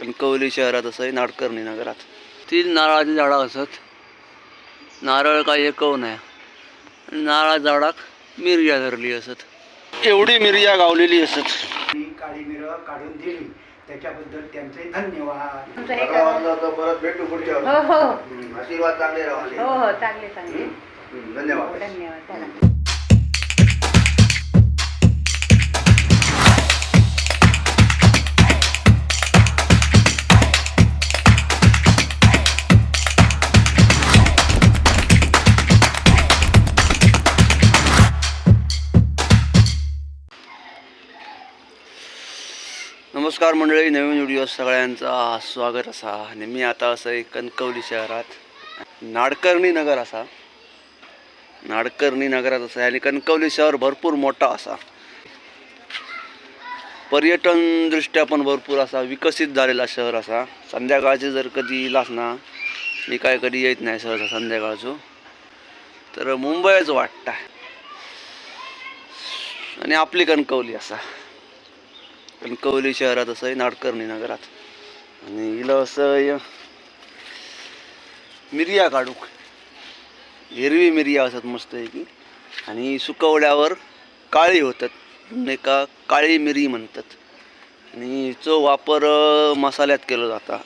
कणकवली शहरात असं नाडकर्णी नगरात. तीन नारळाची झाडं असत. नारळ काय एकव नाही. आणि नारळा झाडाक मिरया धरली असत. एवढी मिरया गावलेली असत. काळी मिरं काढून दिली. त्याच्याबद्दल त्यांचे धन्यवाद. परत भेटू पुढच्या हो हो. आशीर्वाद चांगले राहिले हो हो चांगले चांगले. हम्म, धन्यवाद. धन्यवाद. मंडळी नवीन व्हिडिओ सगळ्यांचा स्वागत असा. आणि मी आता असं एक कणकवली शहरात. नाडकर्णी नगर असा. नाडकर्णी नगरात असा आणि कणकवली शहर भरपूर मोठा असा. पर्यटन दृष्ट्या पण भरपूर असा विकसित झालेला शहर असा. संध्याकाळचे जर कधी इलास ना मी काय कधी येत नाही सहसा संध्याकाळचो. तर मुंबईच वाटतं आणि आपली कणकवली असा. कणकवली शहरात असं आहे नाडकर्णी नगरात. आणि हिला असं मिरिया मिरया काढूक हिरवी मिरिया असतात मस्त आहे की आणि सुकवल्यावर काळी होतात म्हणजे एका काळी मिरी म्हणतात. आणि हिचो वापर मसाल्यात केला जाता.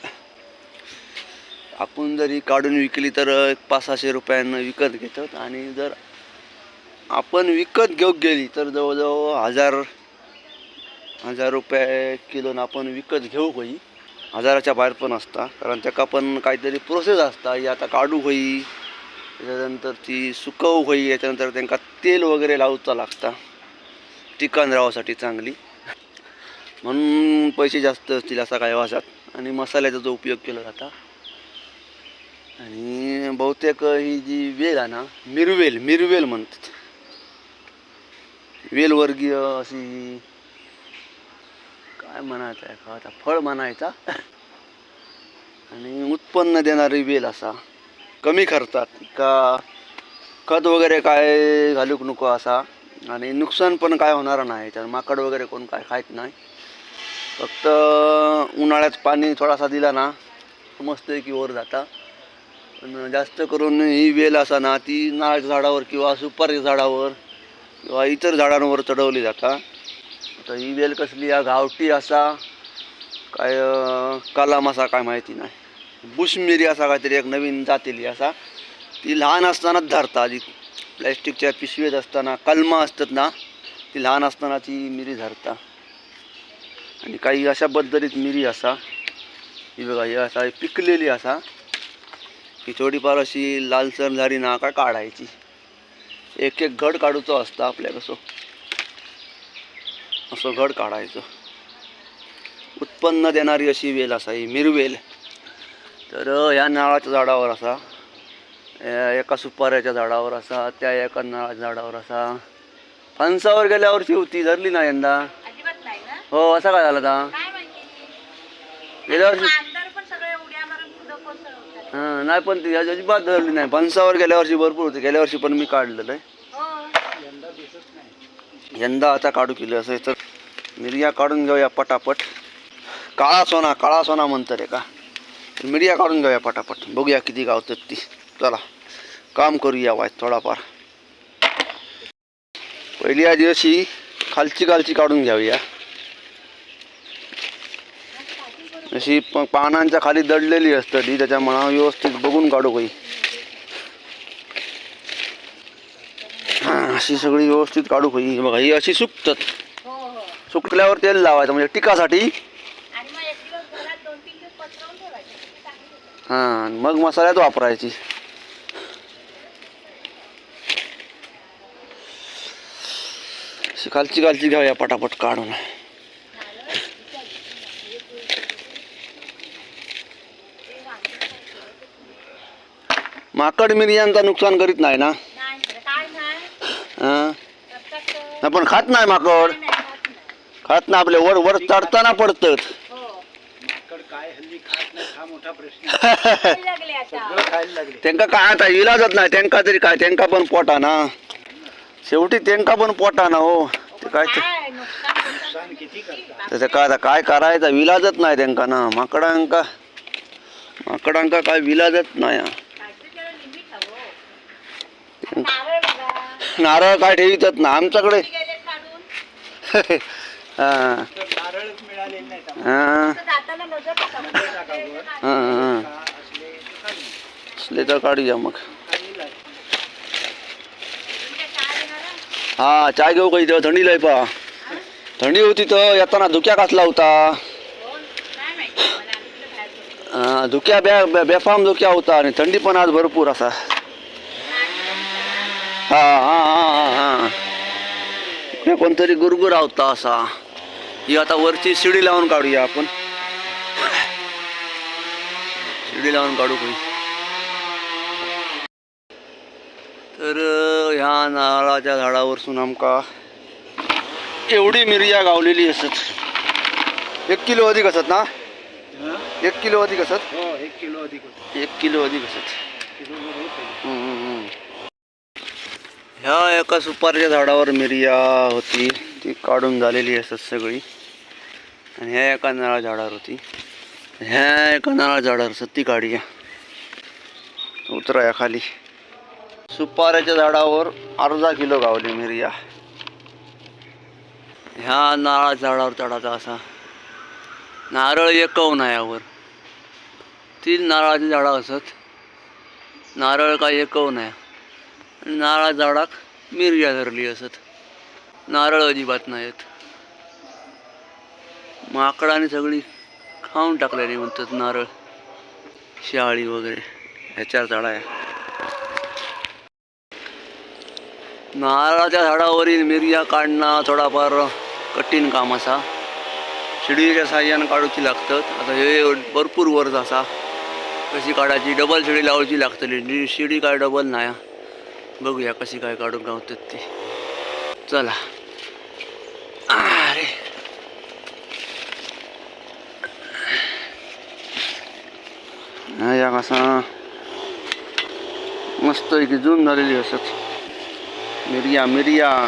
आपण जरी काढून विकली तर एक पाच सहाशे रुपयांना विकत घेतात. आणि जर आपण विकत घेऊन गेली तर जवळजवळ हजार हजार रुपये किलोनं आपण विकत घेऊ होई हजाराच्या बाहेर पण असता कारण त्याका पण काहीतरी प्रोसेस असता. ही आता काढू होई त्याच्यानंतर ती सुकवू होई याच्यानंतर त्यांना तेल वगैरे लावचा लागता. टिकाण रावासाठी चांगली. म्हणून पैसे जास्त असतील असा काय वाजत आणि मसाल्याचा जो उपयोग केला जाता. आणि बहुतेक ही जी वेल आहे ना मिरवेल मिरवेल म्हणतात. वेलवर्गीय अशी काय म्हणायचं आहे का? आता फळ म्हणायचा. आणि उत्पन्न देणारी वेल असा. कमी खर्चात का खत वगैरे काय घालूक नको असा. आणि नुकसान पण काय होणार नाही. तर माकड वगैरे कोण काय खायत नाही. फक्त उन्हाळ्यात पाणी थोडासा दिला ना मस्त की वर जाता. पण जास्त करून ही वेल असा ना ती नारळाच्या झाडावर किंवा सुपारी झाडावर किंवा इतर झाडांवर चढवली जाता. आता ही वेल कसली या गावठी असा काय अं, कलाम असा काय माहिती नाही. बुशमिरी असा काहीतरी एक नवीन जातेली असा. ती लहान असतानाच धरता आधी प्लॅस्टिकच्या पिशवीत असताना कलमा असतात ना ती लहान असताना ती मिरी धरता. आणि काही अशा पद्धतीत मिरी असा. ही बघा ही असा पिकलेली असा. ही थोडीफार अशी लालसर झाली ना का काढायची. एक एक घड काढूचो असता आपल्या कसं असं घड काढायचं. उत्पन्न देणारी अशी वेल असा ही मिरवेल. तर ह्या नारळाच्या झाडावर असा एका सुपाऱ्याच्या झाडावर असा त्या एका नारळाच्या झाडावर असा. फणसावर गेल्या वर्षी होती धरली ना यंदा. हो असा काय झाला आता गेल्या वर्षी हां नाही पण ती अजिबात धरली नाही. फणसावर गेल्या वर्षी भरपूर होती. गेल्या वर्षी पण मी काढलेलं आहे. यंदा आता काढू केलं असं तर मिरया काढून घेऊया पटापट. काळा सोना काळा सोना म्हणतात आहे का तर मिरया काढून घेऊया पटापट. बघूया किती गावतात ती. चला काम करूया वाय थोडाफार. पहिल्या दिवशी खालची खालची काढून घ्याऊया अशी प पानांच्या खाली दडलेली असतं ती त्याच्यामुळं व्यवस्थित बघून काढू काही. अशी सगळी व्यवस्थित काढू काही बघा ही अशी सुकतात हो हो सुकल्यावर तेल लावायचं म्हणजे टिकासाठी. हां मग मसाल्यात वापरायची. खालची खालची घ्यावया पटापट काढून. माकड मिरयांचा नुकसान करीत नाही ना नाही तर काय नाही हां ना पण खात नाही माकड. खात ना आपले वर वर चढताना पडतात. काय हल्ली खात नाही हा मोठा प्रश्न सगळं खायला लागले त्यांका काय आता इलाजच नाही त्यांका तरी काय त्यांका पण पोटा ना शेवटी त्यांका पण पोटा ना हो. ते काय ते काय नुकसान किती करतात त्याचं काय आता काय करायचं? विलाजच नाही त्यांका ना माकडांका माकडांका काय विलाजच नाही. हा. काहीतरी त्याला limit हवं. नारळ बघा. नारळ काय ठेवितच ना आमच्याकडे? हा हा. हा, हा. असले तर काढूया मग? हा चाय घेऊ का इथं थंडी लय पा थंडी होती तर येताना धुक्या कसला होता. हा, धुक्या बे- बेफाम धुक्या होता आणि थंडी पण आज भरपूर असा हा हा हा हा. हा कोणतरी गुरगुर होता असा. ही आता वरची शिडी लावून काढूया आपण. शिडी लावून काढू काही तर ह्या नारळाच्या झाडावरसून आमका एवढी मिरया गावलेली असत. एक किलो अधिक असत ना? हं? एक किलो अधिक असत? एक किलो अधिक. एक किलो अधिक असत. ह्या एका सुपारीच्या झाडावर मिरिया होती. ती काढून झालेली असत सगळी. आणि ह्या एका नारळ झाडावर होती. ह्या एका नारळ झाडावर असत ती काढूया उतरा या खाली. सुपाऱ्याच्या झाडावर अर्धा किलो गावली मिरिया. ह्या नारळा झाडावर चढायचा असा. नारळ एकव आहे यावर. तीन नारळाची झाडं असत. नारळ काय एकव नाही नारळा झाडाक मिरग्या धरली असत. नारळ अजिबात नाहीत. माकडाने सगळी खाऊन टाकलेली म्हणतात नारळ शाळी वगैरे ह्याच्यावर झाडा आहे नारळाच्या झाडावरील मिरग्या काढणं थोडाफार कठीण काम असा. शिडीच्या साह्यानं काढूची लागतात. आता हे भरपूर वर्ज असा. कशी काढायची? डबल शिडी लावची लागतली. शिडी काय डबल नाही बघूया कशी काय काढून गावतात ते. चला. अरे या कसा. मस्त की जून झालेली असत. मिरिया मिरिया.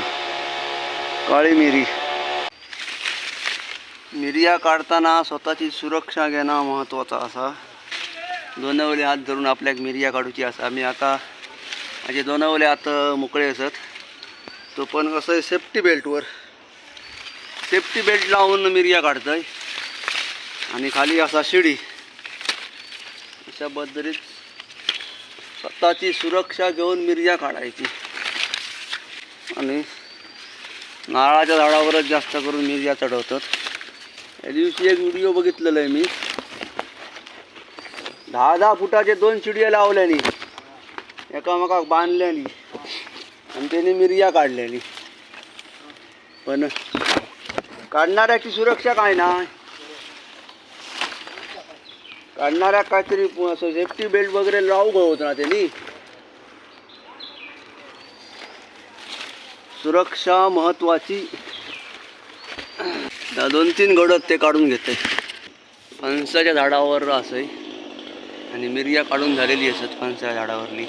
काळी मिरी. मिरिया काढताना स्वतःची सुरक्षा घेणं महत्त्वाचा असा. दोनवले हात धरून आपल्याक मिरिया काढूची असा. आम्ही आता माझे दोनावले आता मोकळे असत. तो पण कसं आहे सेफ्टी बेल्टवर सेफ्टी बेल्ट लावून मिरिया आहे आणि खाली असा शिडी. अशा पद्धतीत स्वतःची सुरक्षा घेऊन मिरिया काढायची. आणि नारळाच्या झाडावरच जास्त करून मिरया चढवतात. या दिवशी एक व्हिडिओ बघितलेला आहे मी. दहा दहा फुटाचे दोन चिडिया लावल्यानी. एकामेकाक बांधल्यानी आणि त्याने मिरया काढलेली. पण काढणाऱ्याची सुरक्षा काय नाही काढणाऱ्या काहीतरी असं सेफ्टी बेल्ट वगैरे लावू होत ना. त्यांनी सुरक्षा महत्वाची. दोन तीन गडद ते काढून घेते फणसाच्या झाडावर असं आणि मिरया काढून झालेली असत फणसाच्या झाडावरली.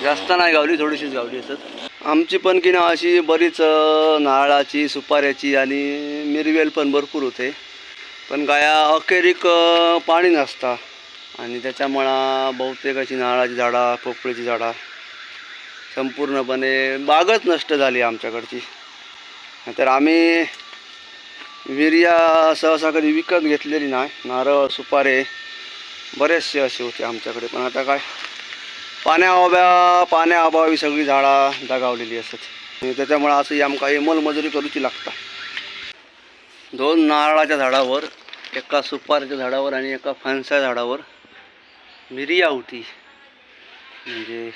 जास्त नाही गावली थोडीशीच गावली असत आमची पण की ना अशी बरीच नारळाची सुपाऱ्याची आणि मिरवेल पण भरपूर होते. पण गाया अखेरीक पाणी नसता. आणि त्याच्यामुळं बहुतेक अशी नारळाची झाडा पोपळीची झाडा संपूर्णपणे बागच नष्ट झाली आमच्याकडची. तर आम्ही विर्या सहसा कधी विकत घेतलेली नाही. नारळ सुपारे बरेचसे असे होते आमच्याकडे. पण आता काय? पाण्याअभा पाण्याअभावी सगळी झाडा दगावलेली असतात त्याच्यामुळं असं आमका हे मोलमजुरी करूची लागता. दोन नारळाच्या झाडावर एका सुपारीच्या झाडावर आणि एका फणसा झाडावर मिरी आवटी. म्हणजे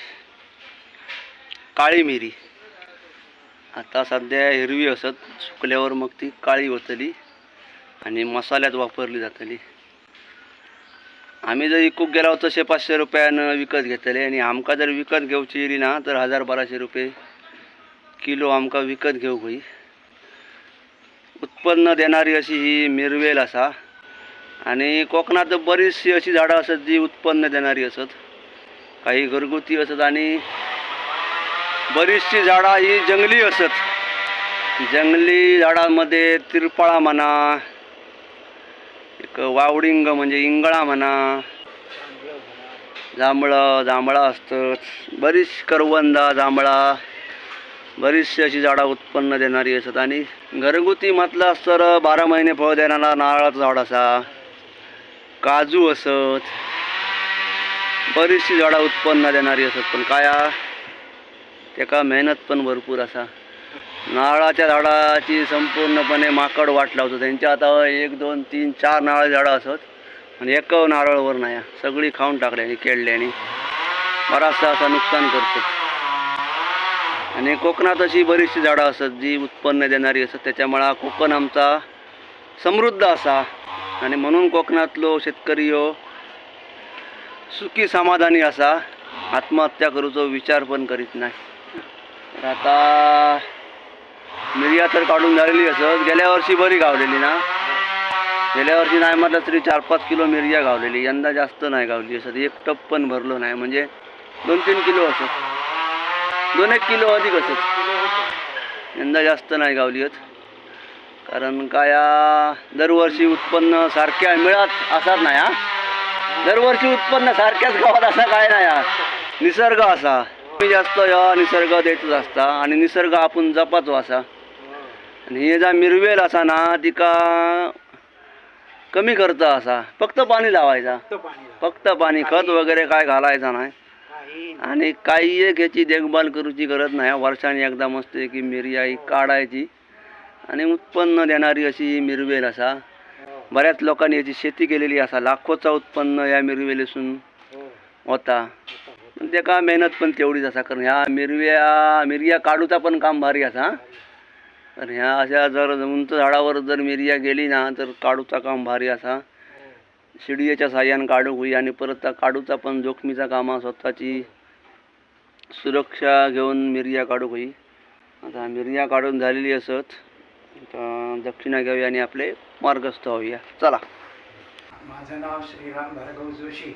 काळी मिरी. आता सध्या हिरवी असत सुकल्यावर मग ती काळी होतली आणि मसाल्यात वापरली जातली. आम्ही जर इकूक गेला होतो तसे पाचशे रुपयानं विकत घेतले. आणि आमका जर विकत घेवची येली ना तर हजार बाराशे रुपये किलो आमका विकत घेऊ होई. उत्पन्न देणारी अशी ही मिरवेल असा. आणि कोकणात बरीचशी अशी झाडं असत जी उत्पन्न देणारी असत. काही घरगुती असत आणि बरीचशी झाडं ही जंगली असत. जंगली झाडांमध्ये तिरपाळा म्हणा एक वावडिंग म्हणजे इंगळा म्हणा. जांभळं जांभळा असतं. बरीच करवंदा जांभळा. बरीचशी अशी झाडं उत्पन्न देणारी असतात. आणि घरगुती म्हटलं तर बारा महिने फळ देणारा नारळाचं झाड असा. काजू असत. बरीचशी झाडं उत्पन्न देणारी असत. पण काय त्याका मेहनत पण भरपूर असा. नारळाच्या झाडाची संपूर्णपणे माकड वाट लावतो. त्यांच्या आता एक दोन तीन चार नारळ झाडं असत. आणि एक नारळवर नाही. सगळी खाऊन टाकल्याने केळल्याने बराचसा असा नुकसान करतो. आणि कोकणात अशी बरीचशी झाडं असत जी उत्पन्न देणारी असत. त्याच्यामुळे कोकण आमचा समृद्ध असा. आणि म्हणून कोकणातलो शेतकरी हो सुखी समाधानी असा. आत्महत्या करूचो विचार पण करीत नाही. तर आता मिरिया तर काढून झालेली असत गेल्या वर्षी बरी गावलेली ना? गेल्या वर्षी नाही म्हटलं तरी चार पाच किलो मिरया गावलेली. यंदा जास्त नाही गावली. असत एक टप पण भरलो नाही. म्हणजे दोन तीन किलो असत दोन एक किलो अधिक असत यंदा जास्त नाही गावली आहेत कारण काय दरवर्षी उत्पन्न सारख्या मिळत असत नाही हा? दरवर्षी उत्पन्न सारख्याच गावात असा काय नाही हा? निसर्ग असा. कमी जास्त या निसर्ग देतच असता. आणि निसर्ग आपण जपाचो असा. आणि हे जा मिरवेल असा ना तिका कमी खर्च असा. फक्त पाणी लावायचा. फक्त पाणी खत वगैरे काय घालायचा नाही. आणि काही एक ह्याची देखभाल करूची गरज नाही. वर्षाने एकदा मस्त की मिरया ही. काढायची. आणि उत्पन्न देणारी अशी मिरवेल असा. हो, बऱ्याच लोकांनी याची शेती केलेली असा. लाखोचा उत्पन्न या मिरवेलीसून हो, होता. पण त्याका मेहनत पण तेवढीच असा. कारण ह्या मिरव्या मिरया काढूचा पण काम भारी असा तर ह्या अशा जर उंच झाडावर जर मिरया गेली ना तर काढूचा काम भारी असा. शिडीयेच्या साह्यानं काढू होई आणि परत त्या काढूचा पण जोखमीचा कामा स्वतःची सुरक्षा घेऊन मिरया काढू होई. आता मिरिया काढून झालेली असत दक्षिणा घ्यावी आणि आपले मार्गस्थ होऊया. चला. माझं नाव श्रीराम भार्गव जोशी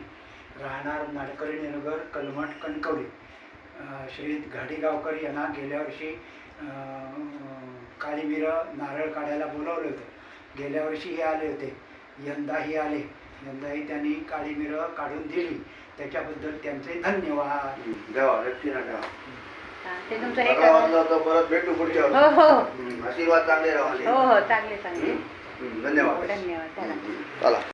राहणार नाडकरी नगर कलमठ कणकवली. श्री घाडीगावकर यांना गेल्या वर्षी अं, काळीमिरं नारळ काढायला बोलवलं होतं. गेल्या वर्षी हे आले होते. यंदाही आले. यंदाही त्यांनी काळीमिरं काढून दिली. त्याच्याबद्दल त्यांचे धन्यवाद. हा, ते तुमचं हे करा. परत भेटू पुढच्या हो हो. आशीर्वाद चांगले राहा हो हो चांगले चांगले. धन्यवाद. धन्यवाद चला. चला.